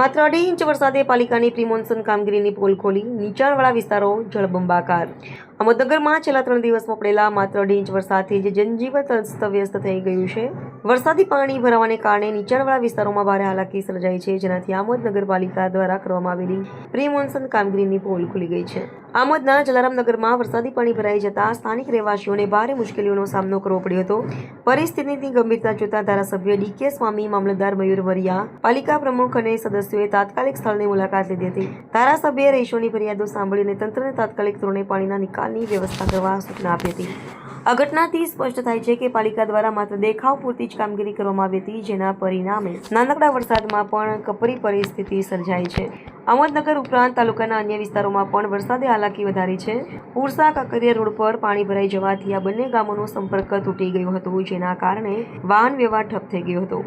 માત્ર અઢી ઇંચ વરસાદે પાલિકાની પ્રિમોન્સૂન કામગીરીની પોલ ખોલી નીચાણવાળા વિસ્તારો જળબંબાકાર. અમદનગરમાં છેલ્લા ત્રણ દિવસમાં પડેલા માત્ર અઢી ઇંચ વરસાદથી જે જનજીવન અસ્તવ્યસ્ત થઈ ગયું છે. વરસાદી પાણી ભરાવાને કારણે નીચાણવાળા વિસ્તારોમાં ભારે હાલાકી સર્જાઈ છે, જેનાથી આમોદ નગરપાલિકા દ્વારા કરવામાં આવેલી પ્રી મોન્સૂન કામગીરીની પોલ ખુલી ગઈ છે. આમોદના જલારામનગરમાં વરસાદી પાણી ભરાઈ જતા સ્થાનિક રહેવાસીઓને ભારે મુશ્કેલીઓનો સામનો કરવો પડ્યો હતો. પરિસ્થિતિની ગંભીરતા જોતા ધારાસભ્ય ડીકે સ્વામી, મામલતદાર મયુર વરિયા, પાલિકા પ્રમુખ અને સદસ્યોએ તાત્કાલિક સ્થળની મુલાકાત લીધી હતી. ધારાસભ્યએ રહીશોની ફરિયાદો સાંભળીને તંત્રને તાત્કાલિક ધોરણે પાણીના નિકાલની વ્યવસ્થા કરવા સૂચના આપી હતી. આ ઘટનાથી સ્પષ્ટ થાય છે કે પાલિકા દ્વારા માત્ર દેખાવ પૂરતી જ કામગીરી કરવામાં આવી હતી, જેના પરિણામે નાનકડા વરસાદમાં પણ કપરી પરિસ્થિતિ સર્જાઈ છે. અહમદનગર ઉપરાંત તાલુકાના અન્ય વિસ્તારોમાં પણ વરસાદે હાલાકી વધારી છે. પુરસા કાંકરિયા રોડ પર પાણી ભરાઈ જવાથી આ બંને ગામોનો સંપર્ક તૂટી ગયો હતો, જેના કારણે વાહન વ્યવહાર ઠપ થઈ ગયો હતો.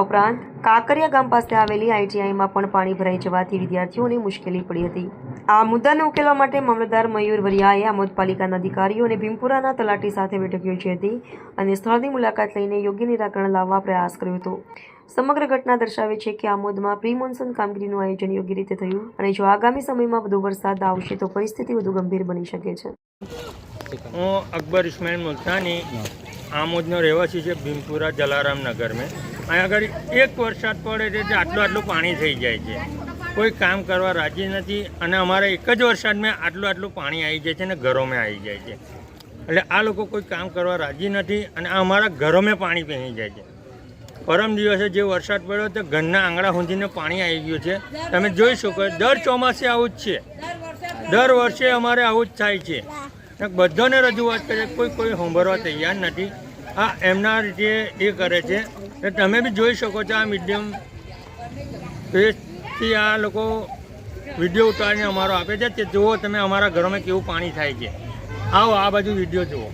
ઉપરાંત કાંકરિયા ગામ પાસે આવેલી આઈટીઆઈમાં પણ પાણી ભરાઈ જવાથી વિદ્યાર્થીઓને મુશ્કેલી પડી હતી. આ મુદ્દાને ઉકેલવા માટે મામલતદાર મયુર વરિયાએ આમોદ પાલિકાના અધિકારીઓ અને ભીમપુરાના તલાટી સાથે બેઠક યોજી હતી અને સ્થળની મુલાકાત લઈને યોગ્ય નિરાકરણ લાવવા પ્રયાસ કર્યો હતો. સમગ્ર ઘટના દર્શાવે છે કે આમોદમાં પ્રી મોન્સૂન કામગીરીનું આયોજન યોગ્ય રીતે થયું અને જો આગામી સમયમાં વધુ વરસાદ આવશે તો પરિસ્થિતિ વધુ ગંભીર બની શકે છે. હું અકબર ઇસ્માઇલ મુલતાની, આમોદનો રહેવાસી છે ભીમપુરા જલારામ નગર મેં. અહીંયા આગળ એક વરસાદ પડે છે આટલું આટલું પાણી થઈ જાય છે. કોઈ કામ કરવા રાજી નથી અને અમારા એક જ વરસાદમાં આટલું આટલું પાણી આવી જાય છે અને ઘરોમાં આવી જાય છે. એટલે આ લોકો કોઈ કામ કરવા રાજી નથી અને અમારા ઘરોમાં પાણી પહેરી જાય છે. પરમ દિવસે જે વરસાદ પડ્યો તો ઘરના આંગળા ઊંધીને પાણી આવી ગયું છે. તમે જોઈ શકો દર ચોમાસે આવું જ છે. દર વર્ષે અમારે આવું જ થાય છે. બધાને રજૂઆત કરે કોઈ કોઈ સાંભળવા તૈયાર નથી. આ એમના રીતે એ કરે છે ને તમે બી જોઈ શકો છો આ મીડિયમ પેજથી આ લોકો વીડિયો ઉતારીને અમારો આપે છે. તે જુઓ તમે અમારા ઘરોમાં કેવું પાણી થાય છે. આવો આ બાજુ વીડિયો જુઓ.